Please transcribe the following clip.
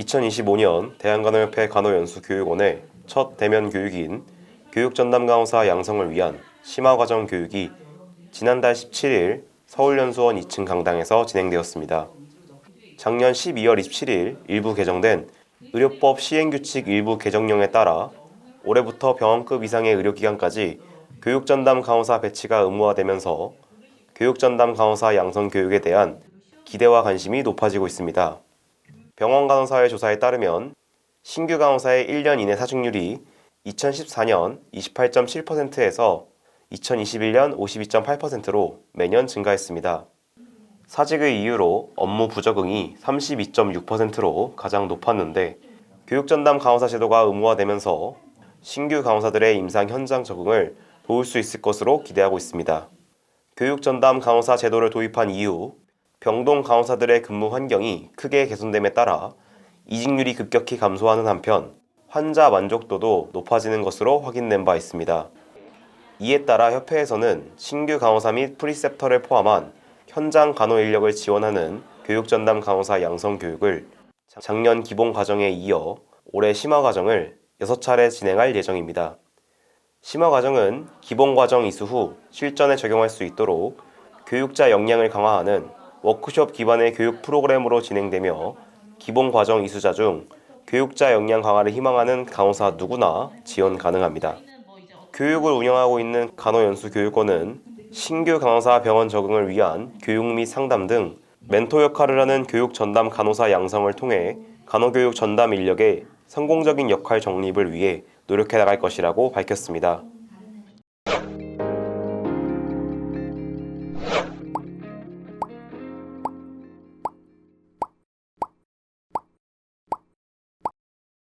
2025년 대한간호협회 간호연수교육원의 첫 대면 교육인 교육전담 간호사 양성을 위한 심화과정 교육이 지난달 17일 서울연수원 2층 강당에서 진행되었습니다. 작년 12월 27일 일부 개정된 의료법 시행규칙 일부 개정령에 따라 올해부터 병원급 이상의 의료기관까지 교육전담 간호사 배치가 의무화되면서 교육전담 간호사 양성 교육에 대한 기대와 관심이 높아지고 있습니다. 병원 간호사회 조사에 따르면 신규 간호사의 1년 이내 사직률이 2014년 28.7%에서 2021년 52.8%로 매년 증가했습니다. 사직의 이유로 업무 부적응이 32.6%로 가장 높았는데 교육전담 간호사 제도가 의무화되면서 신규 간호사들의 임상 현장 적응을 도울 수 있을 것으로 기대하고 있습니다. 교육전담 간호사 제도를 도입한 이후 병동 간호사들의 근무 환경이 크게 개선됨에 따라 이직률이 급격히 감소하는 한편 환자 만족도도 높아지는 것으로 확인된 바 있습니다. 이에 따라 협회에서는 신규 간호사 및 프리셉터를 포함한 현장 간호 인력을 지원하는 교육 전담 간호사 양성 교육을 작년 기본 과정에 이어 올해 심화 과정을 6차례 진행할 예정입니다. 심화 과정은 기본 과정 이수 후 실전에 적용할 수 있도록 교육자 역량을 강화하는 워크숍 기반의 교육 프로그램으로 진행되며 기본 과정 이수자 중 교육자 역량 강화를 희망하는 간호사 누구나 지원 가능합니다. 교육을 운영하고 있는 간호연수교육원은 신규 간호사 병원 적응을 위한 교육 및 상담 등 멘토 역할을 하는 교육 전담 간호사 양성을 통해 간호교육 전담 인력의 성공적인 역할 정립을 위해 노력해 나갈 것이라고 밝혔습니다.